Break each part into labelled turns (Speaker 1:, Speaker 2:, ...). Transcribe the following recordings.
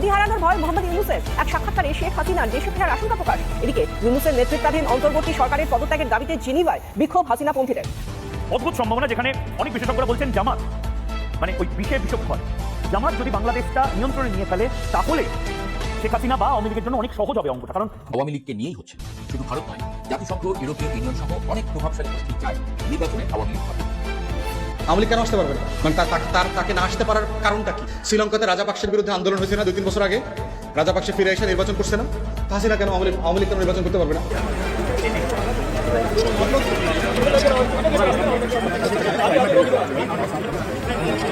Speaker 1: গদি হারানোর ভয় মোহাম্মদ ইউনুসের। এক সাক্ষাৎকারে শেখ হাসিনার দেশে ফেরার আশঙ্কা প্রকাশ। এদিকে ইউনুসের নেতৃত্বাধীন অন্তর্বর্তী সরকারের পদত্যাগের দাবিতে জেনিভায় বিক্ষোভ হাসিনা পন্থীদের।
Speaker 2: অদ্ভুত সম্ভাবনা যেখানে অনেক বিশেষজ্ঞরা বলছেন জামাত মানে ওই বিশের বিচক্ষণ জামাত যদি বাংলাদেশটা নিয়ন্ত্রণে নিয়ে ফেলে তাহলে শেখ হাসিনা বা আওয়ামী লীগের জন্য অনেক সহজ হবে অঙ্কটা কারণ
Speaker 3: আওয়ামী লীগকে নিয়েই হচ্ছে। শুধু ভারত নয় জাতিসংঘ ইউরোপীয় ইউনিয়ন সহ অনেক প্রভাবশালী গোষ্ঠী চায় নির্বাচনে আওয়ামী লীগ হবে।
Speaker 4: আওয়ামী কেন আসতে পারবে না? মানে তার তাকে- তার তাকে না আসতে পারার কারণটা কি? শ্রীলঙ্কাতে রাজাপাক্সের বিরুদ্ধে আন্দোলন হয়েছে না? দুই তিন বছর আগে? রাজাপাক্সে ফিরে এসে নির্বাচন করছে না? হাসিনা কেন আওয়ামী আওয়ামী লীগ কেন নির্বাচন করতে পারবে না?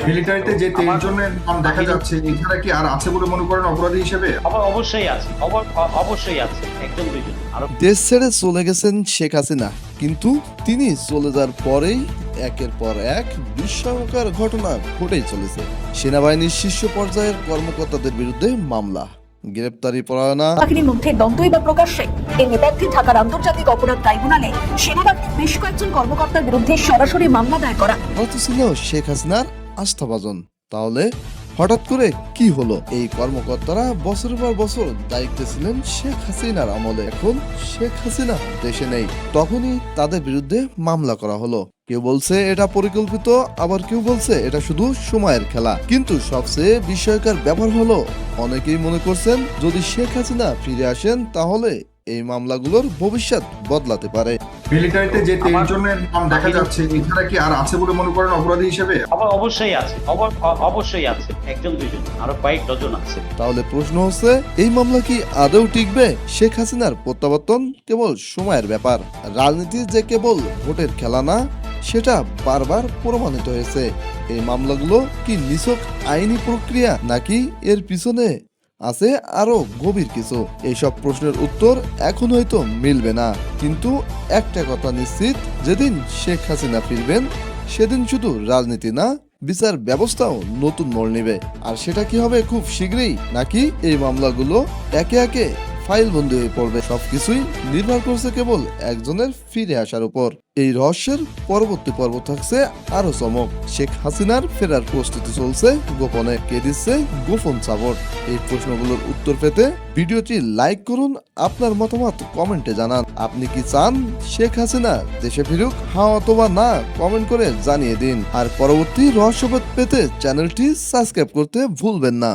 Speaker 5: মিলিটারিতে যে তেইশ নাম দেখা যাচ্ছে এছাড়া কি আর আছে বলে মনে করেন অপরাধী হিসেবে?
Speaker 6: অব- অবশ্যই আছে। অবশ্যই আছে। একদম
Speaker 7: দেশ ছেড়ে চলে গেছেন শেখ হাসিনা। কিন্তু তিনি চলে যাওয়ার পরেই একের পর এক বিস্ময়কর ঘটনা ঘটেই চলেছে। সেনাবাহিনীর শীর্ষ পর্যায়ের কর্মকর্তাদের বিরুদ্ধে মামলা। গ্রেপ্তারি পরায়না।
Speaker 8: বাহিনীর মধ্যে দ্বন্দ্বই বা প্রকাশ্যে। এই নেপথ্যে ঢাকার আন্তর্জাতিক অপরাধ ট্রাইব্যুনালে সেনাবাহিনীর বেশ কয়েকজন কর্মকর্তার বিরুদ্ধে সরাসরি মামলা দায়ের করা।
Speaker 7: অর্থ ছিল শেখ হাসিনার আস্থাভাজন। তাহলে হঠাৎ করে কি হলো? এই কর্মকর্তারা বছরের পর বছর দায়িত্বে ছিলেন শেখ হাসিনার আমলে। এখন শেখ হাসিনা দেশে নেই। তখনই তাদের বিরুদ্ধে মামলা করা হলো। কেউ বলছে এটা পরিকল্পিত আবার কেউ বলছে এটা শুধু সময়ের খেলা। কিন্তু সবচেয়ে বিস্ময়কর ব্যাপার হলো অনেকেই মনে করছেন যদি শেখ হাসিনা ফিরে আসেন তাহলে এই মামলাগুলোর ভবিষ্যৎ বদলাতে পারে।
Speaker 5: মিলিটারিতে যে তেইশ জনের নাম দেখা যাচ্ছে এছাড়া কি আর আছে বলে মনে করেন অপরাধী হিসেবে?
Speaker 6: অব- অবশ্যই আছে অব- অবশ্যই আছে একজন দুইজন আরও কয়েক ডজন আছে।
Speaker 7: তাহলে প্রশ্ন হচ্ছে এই মামলা কি আদৌ টিকবে শেখ হাসিনার প্রত্যাবর্তন কেবল সময়ের ব্যাপার? রাজনীতি যে কেবল ভোটের খেলা না সেটা বারবার প্রমাণিত হয়েছে। এই মামলাগুলো কি নিছক আইনি প্রক্রিয়া নাকি এর পিছনে আছে আরও গভীর কিছু? এইসব প্রশ্নের উত্তর এখন হয়তো মিলবে না। কিন্তু একটা কথা নিশ্চিত, যেদিন শেখ হাসিনা ফিরবেন, সেদিন শুধু রাজনীতি না, বিচার ব্যবস্থাও নতুন মোড় নেবে। আর সেটা কি হবে খুব শীঘ্রই? নাকি এই মামলাগুলো একে একে ফাইল বন্দি হয়ে পড়বে। সবকিছুই নির্ভর করছে কেবল একজনের ফিরে আসার উপর। এই রহস্যের পরবর্তী পর্ব থাকছে আরও চমক। শেখ হাসিনার ফেরার প্রস্তুতি চলছে গোপনে। কে দিচ্ছে গোপন সাপোর্ট? এই প্রশ্নগুলোর উত্তর পেতে ভিডিওটি লাইক করুন, আপনার মতামত কমেন্টে জানান। আপনি কি চান শেখ হাসিনা দেশে ফিরুক? হ্যাঁ অথবা না, কমেন্ট করে জানিয়ে দিন। আর পরবর্তী রহস্যপদ পেতে চ্যানেলটি সাবস্ক্রাইব করতে ভুলবেন না।